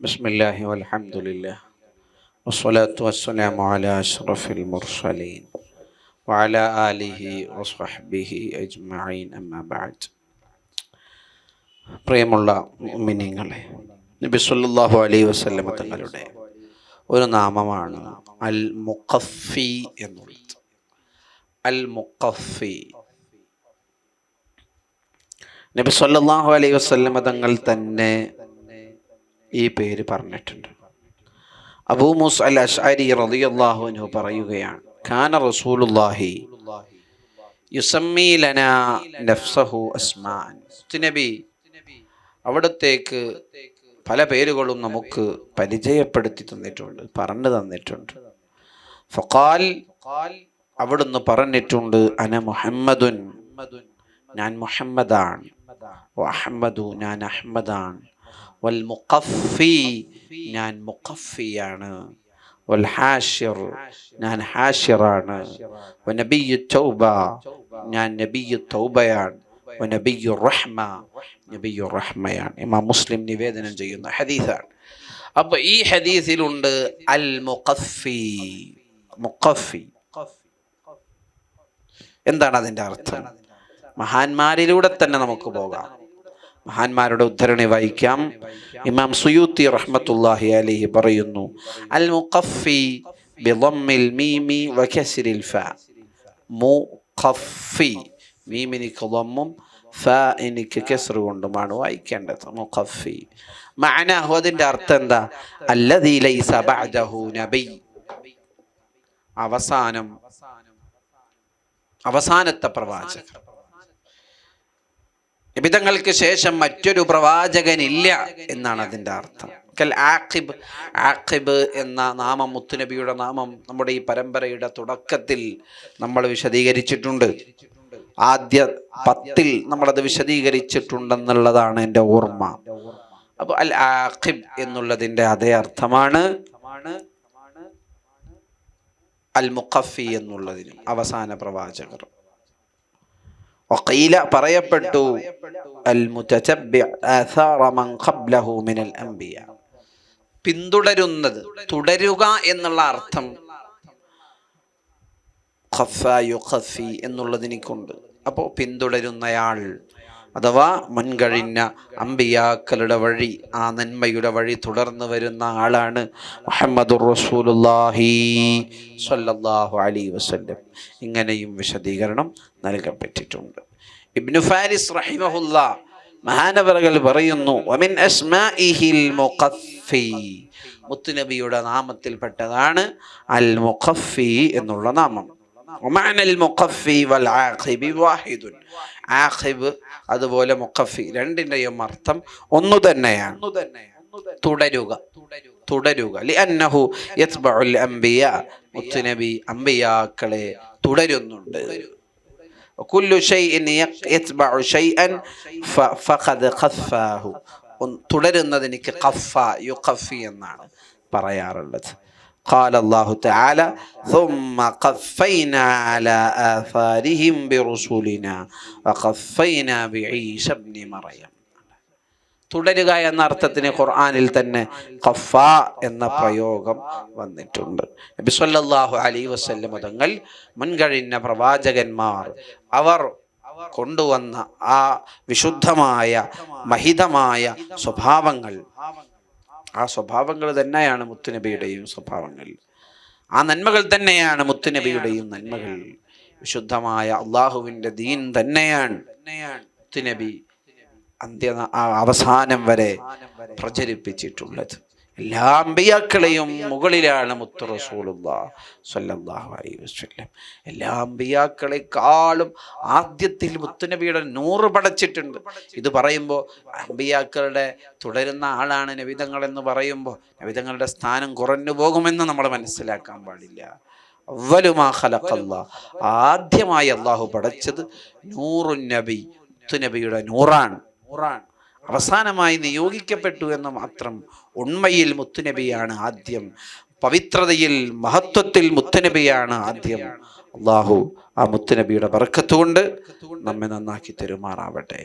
بسم الله والحمد لله والصلاة والسلام على أشرف المرسلين وعلى آله وصحبه أجمعين أما بعد പ്രിയമുള്ള മിനിങ്ങളെ നബി സല്ലല്ലാഹു അലൈഹി വസല്ലമ തങ്ങളുടെ ഒരു നാമമാണ് അൽ മുഖഫി എന്നുള്ളത് അൽ മുഖഫി നബി സല്ലല്ലാഹു അലൈഹി വസല്ലമ തങ്ങൾ തന്നെ ഈ പേര് പറഞ്ഞിട്ടുണ്ട്. അബൂ മൂസ് അൽ അഷ്അരി റളിയല്ലാഹു അൻഹു പറയുകയാണ് കാന റസൂലുള്ളാഹി യുസമ്മി ലനാ നഫ്സഹു അസ്മാൻ. നബി അവിടത്തേക്ക് പല പേരുകളും നമുക്ക് പരിചയപ്പെടുത്തി തന്നിട്ടുണ്ട് പറഞ്ഞു തന്നിട്ടുണ്ട്. ഫഖാൽ അവിടുന്ന് പറഞ്ഞിട്ടുണ്ട് അന മുഹമ്മദുൻ ഞാൻ മുഹമ്മദാണ്. അഹമ്മദു ഞാൻ അഹമ്മദാണ്. വൽ മുഖഫി ഞാൻ മുഖഫിയാണ്. വൽ ഹാഷിർ ഞാൻ ഹാഷിറാണ്. നബിയു തൗബ ഞാൻ നബിയു തൗബയാണ്. നബിയു റഹ്മ നബിയു റഹ്മയാണ്. ഇമാം മുസ്ലിം നിവേദനം ചെയ്യുന്ന ഹദീസാണ്. അപ്പൊ ഈ ഹദീസിലുണ്ട് അൽ മുഖഫി മുഖഫി. എന്താണ് അതിന്റെ അർത്ഥം? മഹാന്മാരിലൂടെ തന്നെ നമുക്ക് പോകാം. മഹാന്മാരുടെ ഉദ്ധരണി വായിക്കാം ഇമാം സുയൂത്തി റഹ്മത്തുല്ലാഹി അലിഹി പറയുന്നു അൽ മുഖഫി ബിളമ്മിൽ മീമി വകസ്രിൽ ഫ. മുഖഫി മീമിനിക്ക് ളമ്മും ഫ എനിക്ക് കെസർ കൊണ്ടുമാണ് വായിക്കേണ്ടത്. മുഖഫി. മഅനാഹു അതിന്റെ അർത്ഥം എന്താ? അല്ലദീ ലൈസ ബഅദഹു നബി. അവസാനം അവസാനത്തെ പ്രവാചകൻ. നിബിതങ്ങൾക്ക് ശേഷം മറ്റൊരു പ്രവാചകനില്ല എന്നാണ് അതിന്റെ അർത്ഥം. കൽ ആഖിബ് ആഖിബ് എന്ന നാമം മുത്തുനബിയുടെ നാമം നമ്മുടെ ഈ പരമ്പരയുടെ തുടക്കത്തിൽ നമ്മൾ വിശദീകരിച്ചിട്ടുണ്ട്. ആദ്യ പത്തിൽ നമ്മളത് വിശദീകരിച്ചിട്ടുണ്ടെന്നുള്ളതാണ് എന്റെ ഓർമ്മ. അപ്പോൾ അൽ ആഖിബ് എന്നുള്ളതിന്റെ അതേ അർത്ഥമാണ് അൽ മുഖഫി എന്നുള്ളതിനും അവസാന പ്രവാചകർ. ഒക്കീല പറയപ്പെട്ടു അൽ മിനൽ അംബിയ. പിന്തുടരുന്നത് തുടരുക എന്നുള്ള അർത്ഥം ഖഫായു ഖഫി എന്നുള്ളതിനെക്കൊണ്ട്. അപ്പോൾ പിന്തുടരുന്നയാൾ അഥവാ മുൻകഴിഞ്ഞ അമ്പിയാക്കളുടെ വഴി ആ നന്മയുടെ വഴി തുടർന്നു വരുന്ന ആളാണ് മുഹമ്മദുർ റസൂലുള്ളാഹി സ്വല്ലല്ലാഹു അലൈഹി വസല്ലം. ഇങ്ങനെയും വിശദീകരണം നൽകപ്പെട്ടിട്ടുണ്ട് ഇബ്നു ഫാരിസ് റഹിമഹുല്ല മഹാനവറുകൾ പറയുന്നു വമിൻ അസ്മാഇഹിൽ മുഖഫി മുത്തുനബിയുടെ നാമത്തിൽപ്പെട്ടതാണ് അൽ മുഖഫി എന്നുള്ള നാമം. ആഖിബ് അതുപോലെ മുഖഫി. രണ്ടിന്റെയും അർത്ഥം ഒന്നു തന്നെയാണ്. തുടരുക. തുടരുക. ലിഅന്നഹു യത്ബഉൽ അംബിയ. മുത്തുനബി അംബിയാക്കളെ തുടരുന്നുണ്ട്. കുല്ലു ഷൈഇൻ യത്ബഉ ഷൈഅൻ ഫഖദ് ഖഫാഹു തുടരുന്നതിനിക്ക് ഖഫ യുഖഫി എന്നാണ് പറയാറുള്ളത്. قال الله تعالى ثم قفينا على آثارهم برسلنا وقفينا بعيسى ابن مريم തുടരുക എന്ന അർത്ഥത്തിന് ഖുർആനിൽ തന്നെ ഖഫ എന്ന പ്രയോഗം വന്നിട്ടുണ്ട് നബി സല്ലല്ലാഹു അലൈഹി വസല്ലം തങ്ങൾ മുൻകഴിഞ്ഞ പ്രവാചകന്മാർ അവർ കൊണ്ടുവന്ന ആ വിശുദ്ധമായ മഹിതമായ സ്വഭാവങ്ങൾ ആ സ്വഭാവങ്ങൾ തന്നെയാണ് മുത്തുനബിയുടെയും സ്വഭാവങ്ങൾ. ആ നന്മകൾ തന്നെയാണ് മുത്തുനബിയുടെയും നന്മകൾ. വിശുദ്ധമായ അള്ളാഹുവിന്റെ ദീൻ തന്നെയാണ് മുത്തുനബി അന്ത്യ അവസാനം വരെ പ്രചരിപ്പിച്ചിട്ടുള്ളത്. എല്ലാ അമ്പിയാക്കളെയും മുകളിലാണ് മുത്തു സല്ലല്ലാഹു അലൈഹി വസല്ലം. എല്ലാ അമ്പിയാക്കളെക്കാളും ആദ്യത്തിൽ മുത്തുനബിയുടെ നൂറ് പടച്ചിട്ടുണ്ട്. ഇത് പറയുമ്പോൾ അമ്പിയാക്കളുടെ തുടരുന്ന ആളാണ് നബിതങ്ങൾ എന്ന് പറയുമ്പോൾ നബിതങ്ങളുടെ സ്ഥാനം കുറഞ്ഞു പോകുമെന്ന് നമ്മൾ മനസ്സിലാക്കാൻ പാടില്ല. അവലുമാ ആദ്യമായി അള്ളാഹു പടച്ചത് നൂറു നബി മുത്തുനബിയുടെ നൂറാണ് നൂറാണ്. അവസാനമായി നിയോഗിക്കപ്പെട്ടു എന്ന് മാത്രം ഉണ്മയിൽ മുത്തുനബിയാണ് ആദ്യം പവിത്രതയിൽ മഹത്വത്തിൽ മുത്തുനബിയാണ് ആദ്യം. അള്ളാഹു ആ മുത്തുനബിയുടെ ബർക്കത്തുകൊണ്ട് നമ്മെ നന്നാക്കി തെരുമാറാവട്ടെ.